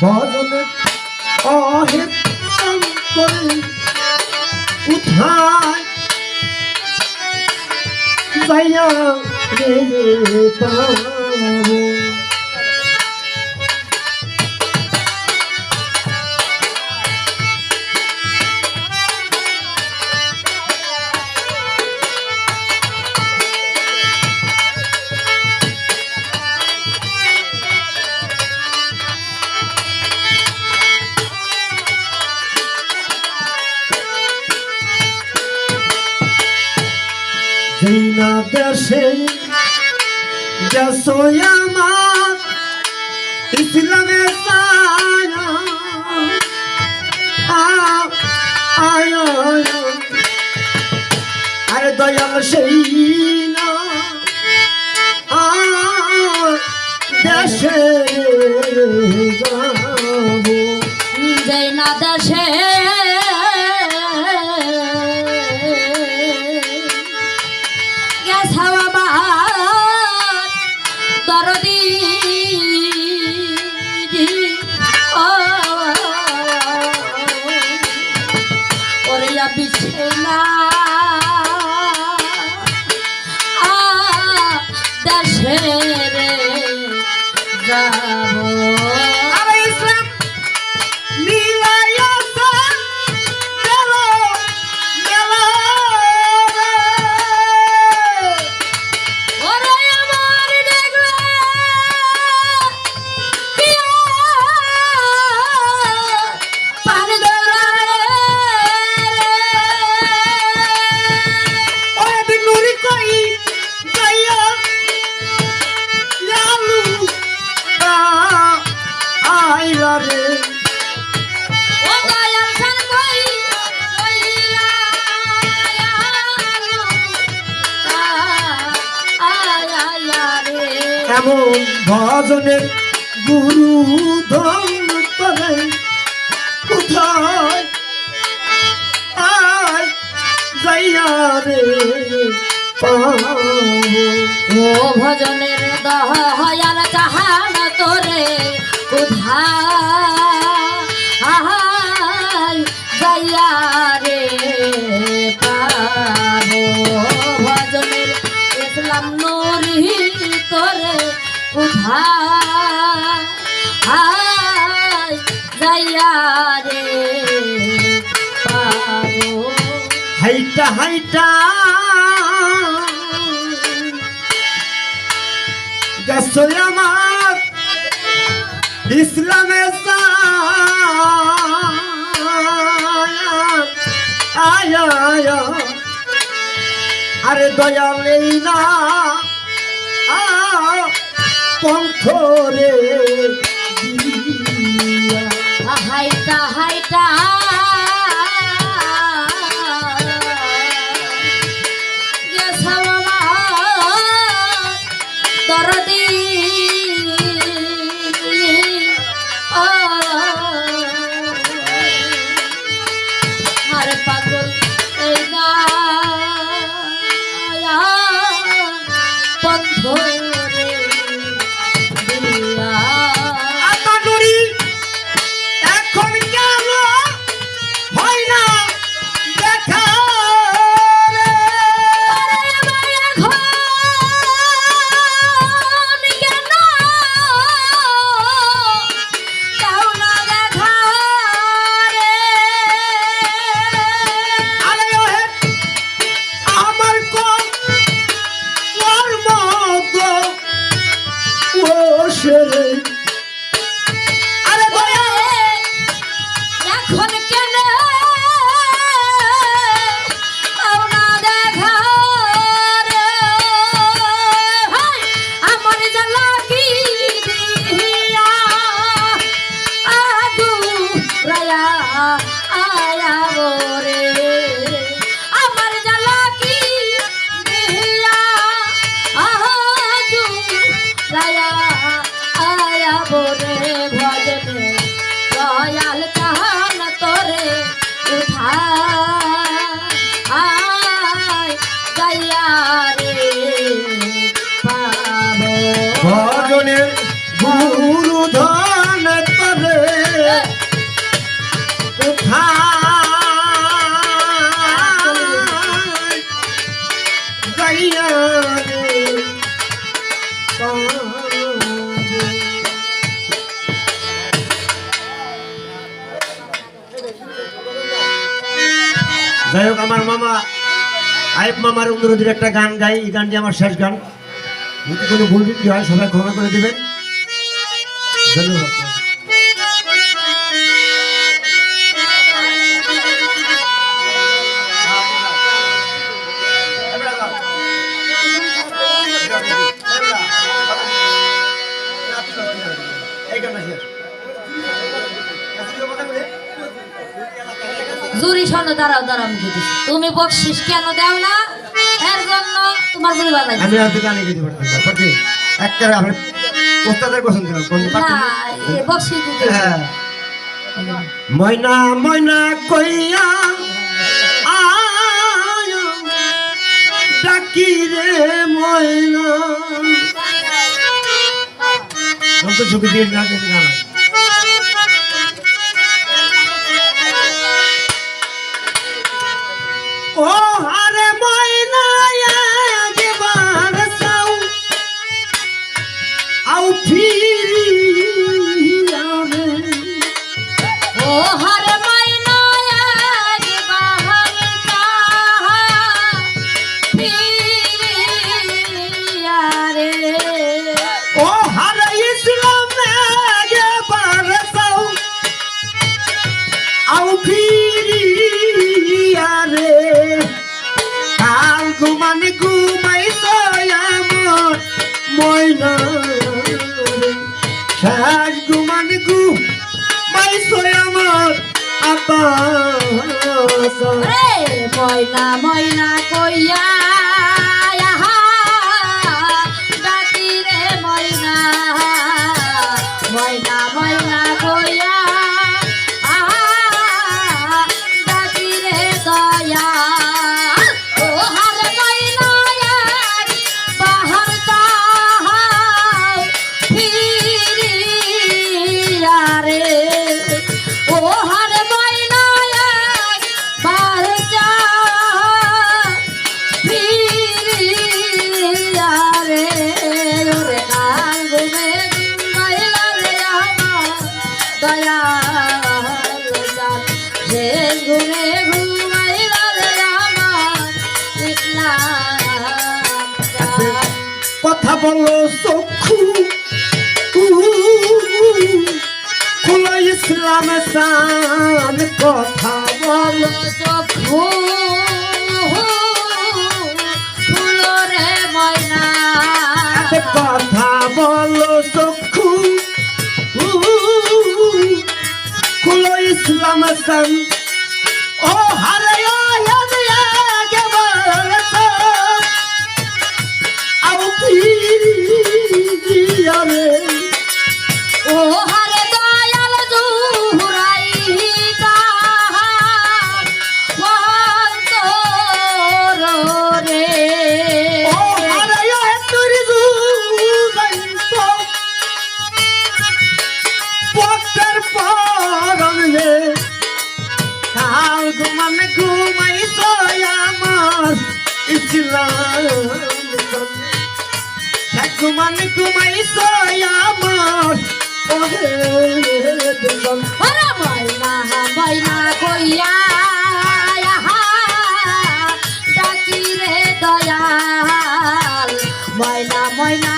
ভজনে অহিত করে উঠায় যাইয়া রে পাবো সাদা সে তোমারে ও ভজনের দহ হয়ার চাহান তোরে কোথা আহাই যাইয়া রে পাবো। ভজনের ইসলাম নরি তোরে কোথা আহাই যাইয়া রে হাইটা হাইটা গেছো আমার ইসলামে আরে দয়ালেই না। পন্থ রে। হাইটা হাইটা। জীবনে গুরু ধন তবে যাই হোক, আমার মামা আইব মামার অনুরোধের একটা গান গাই, এই গানটি আমার শেষ গান। যদি কোনো ভুল ত্রুটি হয়, সবাই ক্ষমা করে দেবেন। ধন্যবাদ। জুরি শোন, দাঁড়াও দাঁড়াও তুমি বকশিস কেন দাও না? এর জন্য তোমার জুরি বাজাই আমি আর গানে গেতে পারতাম না। একটা আপনি ওস্তাদের পছন্দ করেন কোন না পারতেন না? এ বকশিস দিতে। ময়না ময়না কইয়া আয় ডাকি রে ময়না। তো ছবি দিয়ে না গান রে ময়না ময়না কইয়া বলো চক্ষু। খুলো ইসলাম সান কথা বলো। চক্ষু কথা বলো চক্ষু। খুলো ইসলাম সান ও হারে ইসলাম ঘুমান ঘুমাই তো আমার ওহে ওরে ময়না ময়না কইয়া ডাকি রে দয়াল ময়না ময়না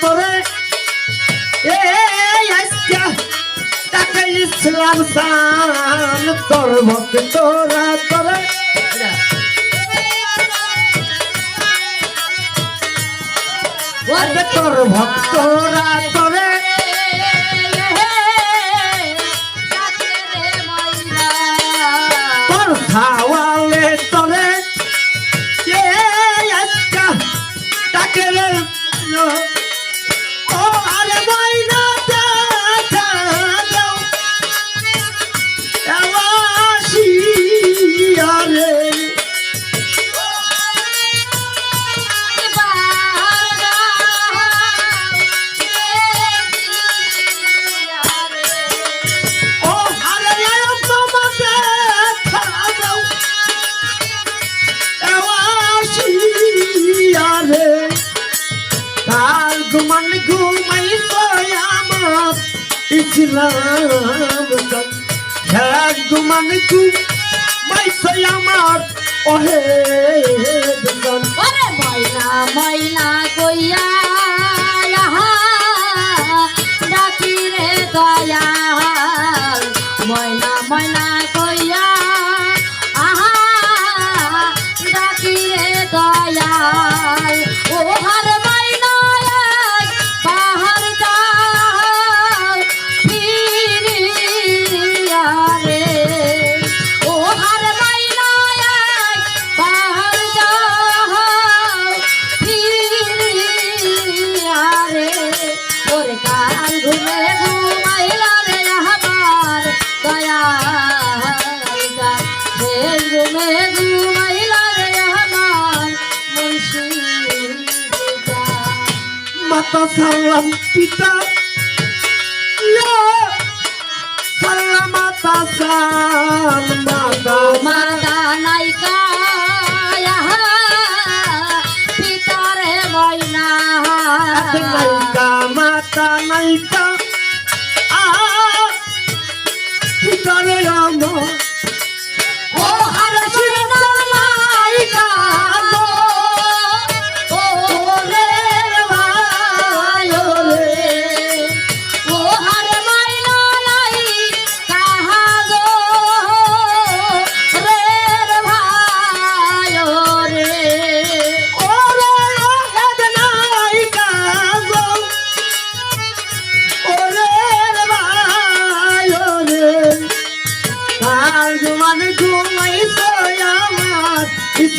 তোরে। টাকা ইসলাম সান। তোর ভক্তরা তোরে তোর। ভক্তরা তোর। মন ঘুমাইল আমার ইসলাম হ্যাঁ গুমান ঘুমাইল আমার ওহে ময়না ময়না কইয়া ডাকি রে দয়া পিতা আ পিতা রে আমার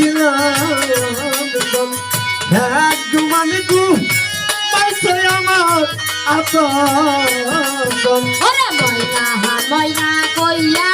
ছিলাম ভাগ্যমান হ্যাঁ, গু পাইছে আমার আপন হ্যাঁ, ময়না ময়না কইয়া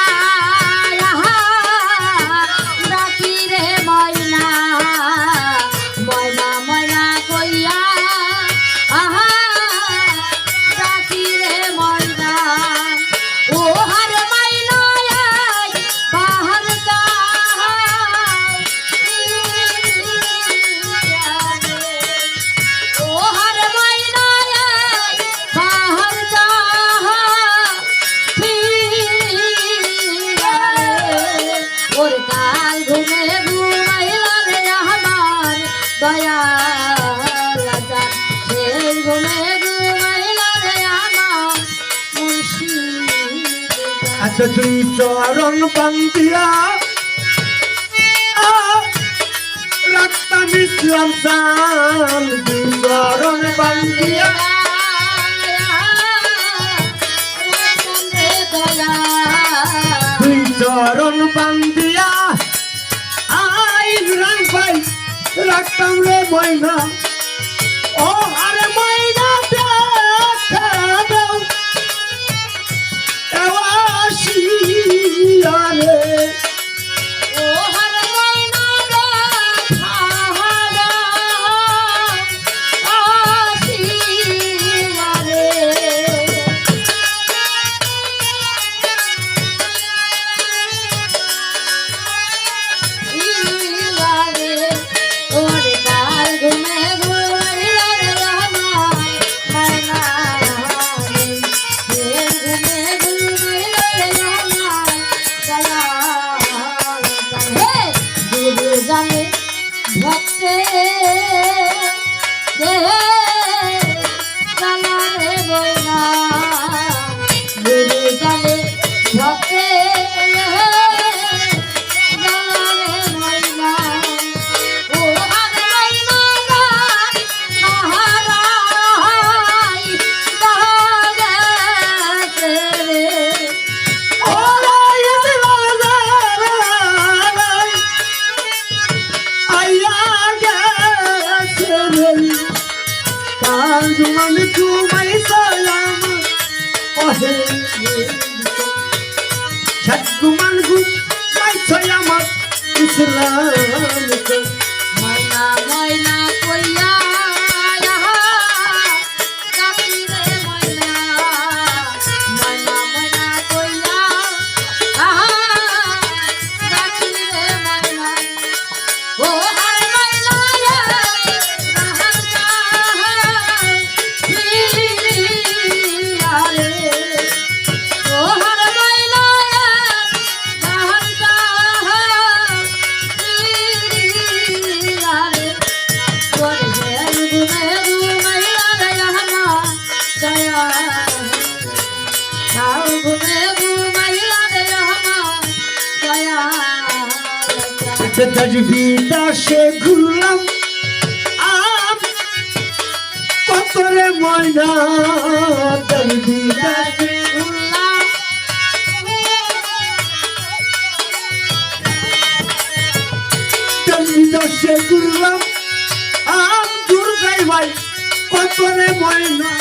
সে তুই চরণ পান্তিয়া রাখতাম ইসলাম সান তুই চরণ পান্তিয়া তুই চরণ পান্তিয়া আই রাখ ভাই রে ময়না। Yeah. ইসলাম। সে ঘুরলাম। আম, কতরে ময়না তজবিটা সে তজবিটা সে ঘুরলাম। আম, দুর্গাই ভাই, কতরে ময়না।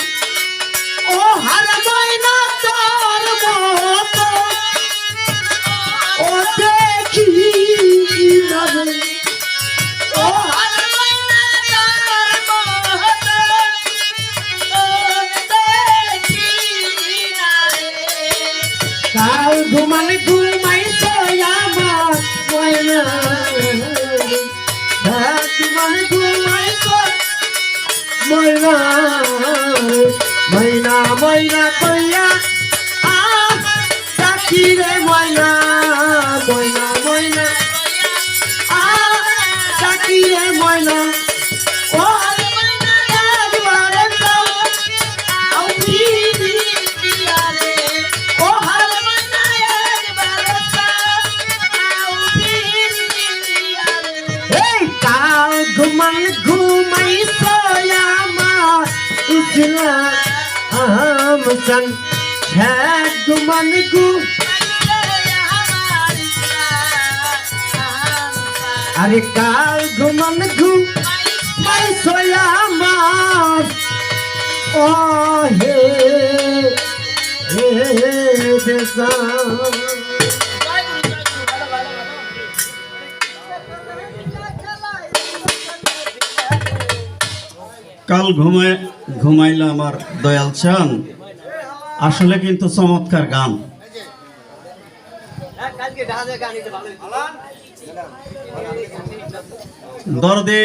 ও হার ময়না তোর সন ছ্যাক ঘুমান ঘু আরে কাল ঘুমান ঘু মাই সোয়ামা ও হে হে কাল ঘুমায় ঘুমাইলে আমার দয়াল চান আসলে কিন্তু চমৎকার গান। দরদে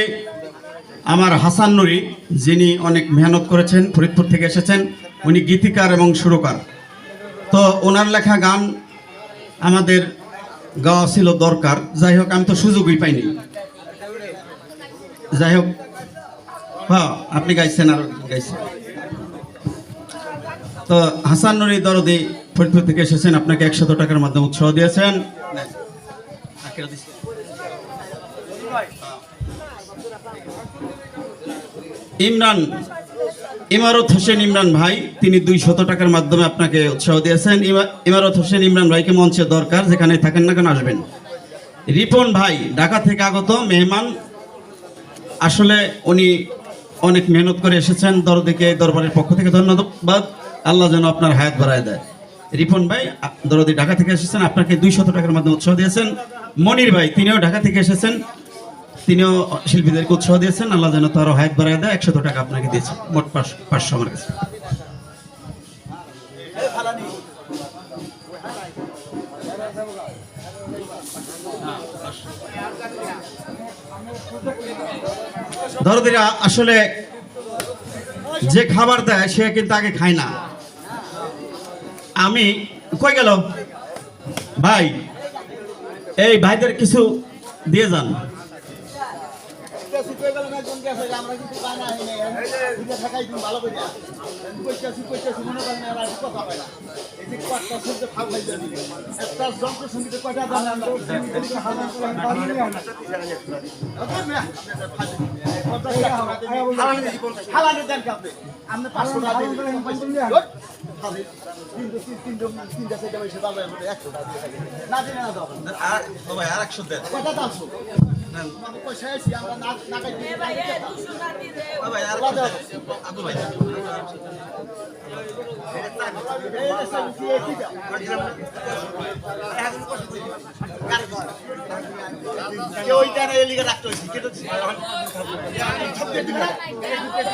আমার হাসান নুরি, যিনি অনেক মেহনত করেছেন, ফরিদপুর থেকে এসেছেন, উনি গীতিকার এবং সুরকার। তো ওনার লেখা গান আমাদের গাওয়া ছিল দরকার। যাই হোক, আমি তো সুযোগই পাইনি। যাই হোক হ্যাঁ আপনি গাইছেন আর গাইছেন তো হাসান নুরি দরদি ফরিদপুর থেকে এসেছেন, আপনাকে একশত টাকার মাধ্যমে উৎসাহ দিয়েছেন। ইমরান, ইমারত হোসেন ইমরান ভাই, তিনি দুই শত টাকার মাধ্যমে আপনাকে উৎসাহ দিয়েছেন। ইমারত হোসেন ইমরান ভাইকে মঞ্চে দরকার, যেখানে থাকেন না কেন আসবেন। রিপন ভাই, ঢাকা থেকে আগত মেহমান। আসলে উনি অনেক মেহনত করে এসেছেন দরদিকে, দরবারের পক্ষ থেকে ধন্যবাদ। আল্লাহ যেন আপনার হায়াত বাড়ায় দেয়। রিপন ভাই, দরদি ঢাকা থেকে এসেছেন, আপনাকে দুই শত টাকার মাধ্যমে উৎসাহ দিয়েছেন। মনির ভাই, তিনিও ঢাকা থেকে এসেছেন, তিনিও শিল্পীদেরকে উৎসাহ দিয়েছেন। আল্লাহ যেন তারও হায়াত বাড়ায় দেয়, একশত টাকা আপনাকে দিয়েছে, মোট পাঁচশো আমার কাছে। দরদিরা আসলে যে খাবার দেয়, সে কিন্তু আগে খায় না। আমি কই গেল? ভাই এই ভাইদের কিছু দিয়ে যান। দুটো থাকাই তুমি ভালো করে কইতাছি কইতাছি মনে করেন এরা আর কথা পায় না। এই যে কয়টা শুনতে ফাল হয়ে যাবে। একটা যন্ত্র সঙ্গীতে কয়টা দাম আমরা দেন কাপে আপনি পাঁচশো টাকা দিন তিনটে তিনটে তিনটে চারটে পয়সা দাম একশো টাকা দিয়ে থাকে। না দিলে না দাও। কয়টা দাম? ওইটা এলিগে রাখতে হয়েছে